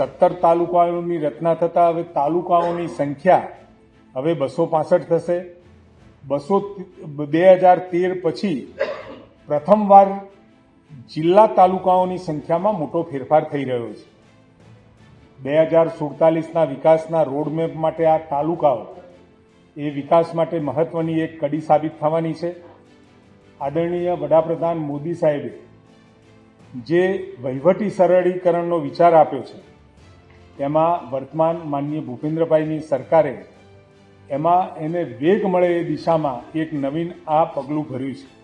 સત્તર તાલુકાઓની રચના થતાં હવે તાલુકાઓની સંખ્યા હવે બસો પાસઠ થશે. બસો બે હજાર તેર પછી પ્રથમવાર જિલ્લા તાલુકાઓની સંખ્યામાં મોટો ફેરફાર થઈ રહ્યો છે. બે હજાર સુડતાલીસના વિકાસના રોડમેપ માટે આ તાલુકાઓ એ વિકાસ માટે મહત્વની એક કડી સાબિત થવાની છે. આદરણીય વડાપ્રધાન મોદી સાહેબે જે વહીવટી સરળીકરણનો વિચાર આપ્યો છે એમાં વર્તમાન માનનીય ભૂપેન્દ્રભાઈની સરકારે એમાં એને વેગ મળે એ દિશામાં એક નવીન આ પગલું ભર્યું છે.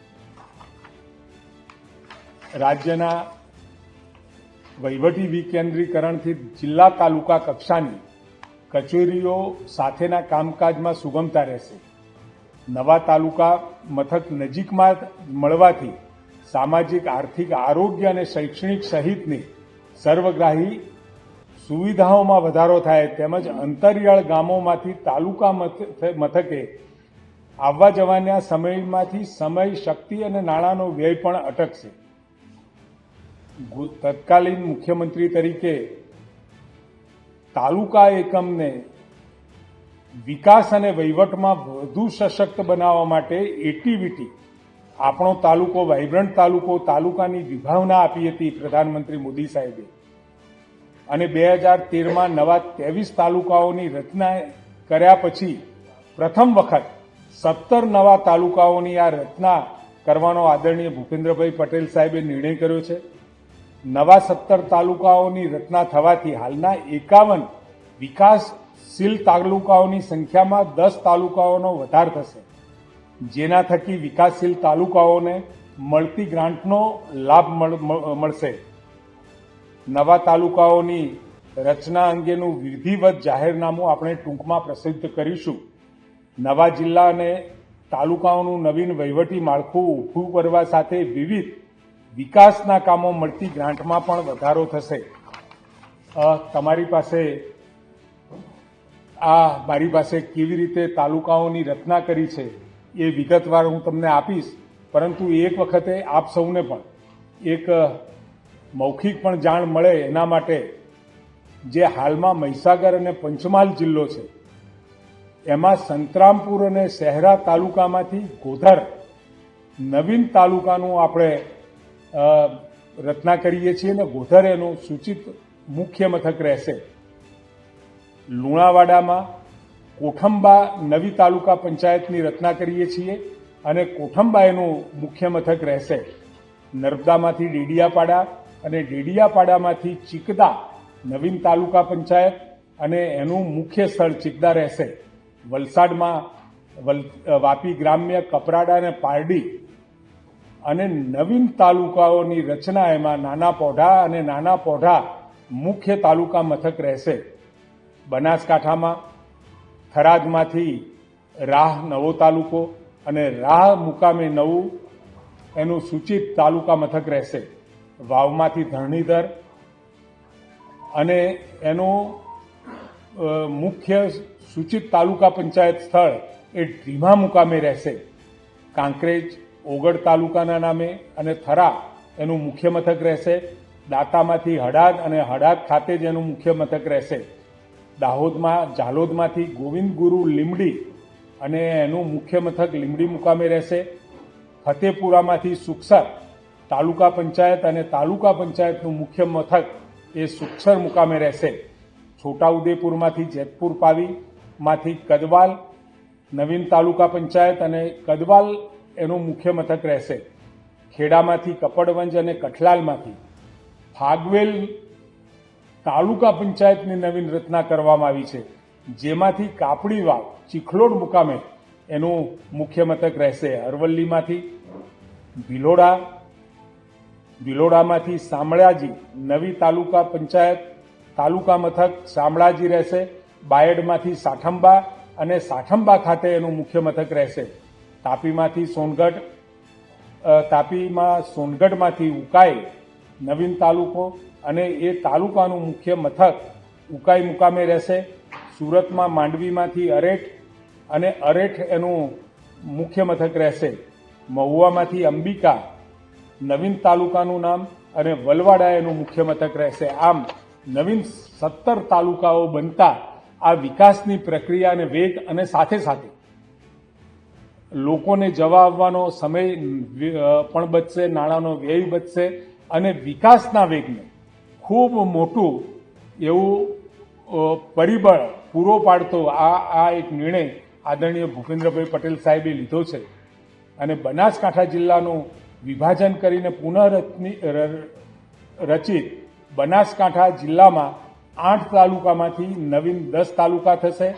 રાજ્યના વહીવટી વિકેન્દ્રીકરણથી જિલ્લા તાલુકા કક્ષાની કચેરીઓ સાથેના કામકાજમાં સુગમતા રહેશે. નવા તાલુકા મથક નજીકમાં મળવાથી સામાજિક, આર્થિક, આરોગ્ય અને શૈક્ષણિક સહિતની સર્વગ્રાહી સુવિધાઓમાં વધારો થાય તેમજ અંતરિયાળ ગામોમાંથી તાલુકા મથ- મથકે આવવા જવાના સમયમાંથી સમય, શક્તિ અને નાણાંનો વ્યય પણ અટકશે. તત્કાલીન મુખ્યમંત્રી તરીકે તાલુકા એકમને વિકાસ અને વહીવટમાં વધુ સશક્ત બનાવવા માટે એટીવીટી આપણો તાલુકો, વાઇબ્રન્ટ તાલુકો, તાલુકાની વિભાવના આપી હતી પ્રધાનમંત્રી મોદી સાહેબે. અને બે હજાર તેરમાં નવા ત્રેવીસ તાલુકાઓની રચના કર્યા પછી પ્રથમ વખત સત્તર નવા તાલુકાઓની આ રચના કરવાનો આદરણીય ભૂપેન્દ્રભાઈ પટેલ સાહેબે નિર્ણય કર્યો છે. નવા સત્તર તાલુકાઓની રચના થવાથી હાલના એકાવન વિકાસશીલ તાલુકાઓની સંખ્યામાં દસ તાલુકાઓનો વધાર થશે. જેના થકી વિકાસશીલ તાલુકાઓને મળતી ગ્રાન્ટનો લાભ મળ- મળ- મળશે. નવા તાલુકાઓની રચના અંગેનું વિધિવત જાહેરનામું આપણે ટૂંકમાં પ્રસિદ્ધ કરીશું. નવા જિલ્લા અને તાલુકાઓનું નવીન વહીવટી માળખું ઊભું કરવા સાથે વિવિધ વિકાસના કામો મળતી ગ્રાન્ટમાં પણ વધારો થશે. તમારી પાસે, આ મારી પાસે કેવી રીતે તાલુકાઓની રચના કરી છે એ વિગતવાર હું તમને આપીશ, પરંતુ એક વખતે આપ સૌને પણ એક મૌખિક પણ જાણ મળે એના માટે જે હાલમાં મહીસાગર અને પંચમહાલ જિલ્લો છે, એમાં સંતરામપુર અને શહેરા તાલુકામાંથી ગોધર નવીન તાલુકાનું આપણે રચના કરીએ છીએ અને ગોધર એનું સૂચિત મુખ્ય મથક રહેશે. લુણાવાડામાં કોઠંબા નવી તાલુકા પંચાયતની રચના કરીએ છીએ અને કોઠંબા એનું મુખ્ય મથક રહેશે. નર્મદામાંથી ડેડિયાપાડા અને ડેડિયાપાડામાંથી ચિકદા નવીન તાલુકા પંચાયત અને એનું મુખ્ય સ્થળ ચિકદા રહેશે. વલસાડમાં વલ- વાપી ગ્રામ્ય કપરાડા અને પારડી અને નવીન તાલુકાઓની રચના એમાં નાના પોઢા અને નાના પોઢા મુખ્ય તાલુકા મથક રહેશે. બનાસકાંઠામાં થરાદમાંથી રાહ નવો તાલુકો અને રાહ મુકામે નવું એનું સૂચિત તાલુકા મથક રહેશે. વાવમાંથી ધરણીધર અને એનું મુખ્ય સૂચિત તાલુકા પંચાયત સ્થળ એ ઢીમા મુકામે રહેશે. કાંકરેજ, ઓગડ તાલુકાના નામે અને થરા એનું મુખ્ય મથક રહેશે. દાતામાંથી હડાદ અને હડાદ ખાતે જ એનું મુખ્ય મથક રહેશે. દાહોદમાં ઝાલોદમાંથી ગોવિંદ ગુરુ લીમડી અને એનું મુખ્ય મથક લીમડી મુકામે રહેશે. ફતેપુરામાંથી સુખસર તાલુકા પંચાયત અને તાલુકા પંચાયતનું મુખ્ય મથક એ સુખસર મુકામે રહેશે. છોટાઉદેપુરમાંથી જેતપુર પાવીમાંથી કદવાલ, નવીન તાલુકા પંચાયત અને કદવાલ એનું મુખ્ય મથક રહેશે. ખેડામાંથી કપડવંજ અને કઠલાલમાંથી ફાગવેલ તાલુકા પંચાયતની નવીન રચના કરવામાં આવી છે. જેમાંથી કાપડી વાવ ચીખલોડ મુકામે એનું મુખ્ય મથક રહેશે. અરવલ્લીમાંથી ભિલોડા ભિલોડામાંથી શામળાજી નવી તાલુકા પંચાયત, તાલુકા મથક શામળાજી રહેશે, બાયડમાંથી સાઠંબા અને સાઠંબા ખાતે એનું મુખ્ય મથક રહેશે. તાપીમાંથી સોનગઢ તાપીમાં સોનગઢમાંથી ઉકાઈ નવીન તાલુકો અને એ તાલુકાનું મુખ્ય મથક ઉકાઈ મુકામે રહેશે. સુરતમાં માંડવીમાંથી અરેઠ અને અરેઠ એનું મુખ્ય મથક રહેશે. મહુવામાંથી અંબિકા નવીન તાલુકાનું નામ અને વલવાડા એનું મુખ્ય મથક રહેશે. આમ, નવીન સત્તર તાલુકાઓ બનતા આ વિકાસની પ્રક્રિયાને વેગ અને સાથે સાથે લોકોને જવા આવવાનો સમય પણ બચશે, નાણાંનો વ્યય બચશે અને વિકાસના વેગને ખૂબ મોટું એવું પરિબળ પૂરો પાડતો આ આ એક નિર્ણય આદરણીય ભૂપેન્દ્રભાઈ પટેલ સાહેબે લીધો છે. અને બનાસકાંઠા જિલ્લાનું વિભાજન કરીને પુનઃરચની રચિત બનાસકાંઠા જિલ્લામાં આઠ તાલુકામાંથી નવીન દસ તાલુકા થશે,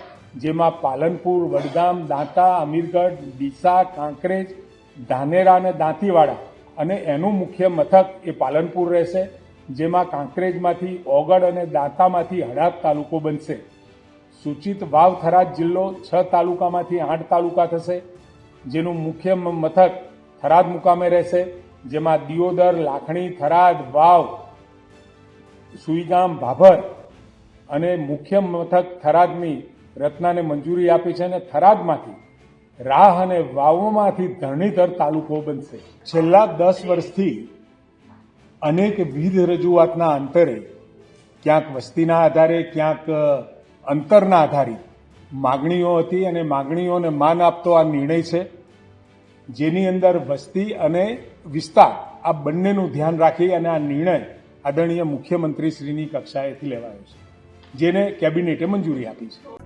જેમાં પાલનપુર, વડગામ, દાંતા, અમીરગઢ, ડીસા, કાંકરેજ, ધાનેરા અને દાંતીવાડા. અને એનું મુખ્ય મથક એ પાલનપુર રહેશે, જેમાં કાંકરેજમાંથી ઓગડ અને દાંતામાંથી હડાપ તાલુકો બનશે. સૂચિત વાવ જિલ્લો છ તાલુકામાંથી આઠ તાલુકા થશે, જેનું મુખ્ય મથક થરાદ મુકામે રહેશે, જેમાં દિયોદર, લાખણી, થરાદ, વાવ, સુઈગામ, ભાભર અને મુખ્ય મથક થરાદની રત્નાને મંજૂરી આપી છે અને થરાદમાંથી રાહ અને વાવોમાંથી ધરણીધર તાલુકો બનશે. છેલ્લા દસ વર્ષથી અનેક વિવિધ રજૂઆતના અંતરે ક્યાંક વસ્તીના આધારે, ક્યાંક અંતરના આધારે માગણીઓ હતી અને માગણીઓને માન આપતો આ નિર્ણય છે. જેની અંદર વસ્તી અને વિસ્તાર આ બંનેનું ધ્યાન રાખી અને આ નિર્ણય આદરણીય મુખ્યમંત્રીશ્રીની કક્ષાએથી લેવાયો છે, જેને કેબિનેટે મંજૂરી આપી છે.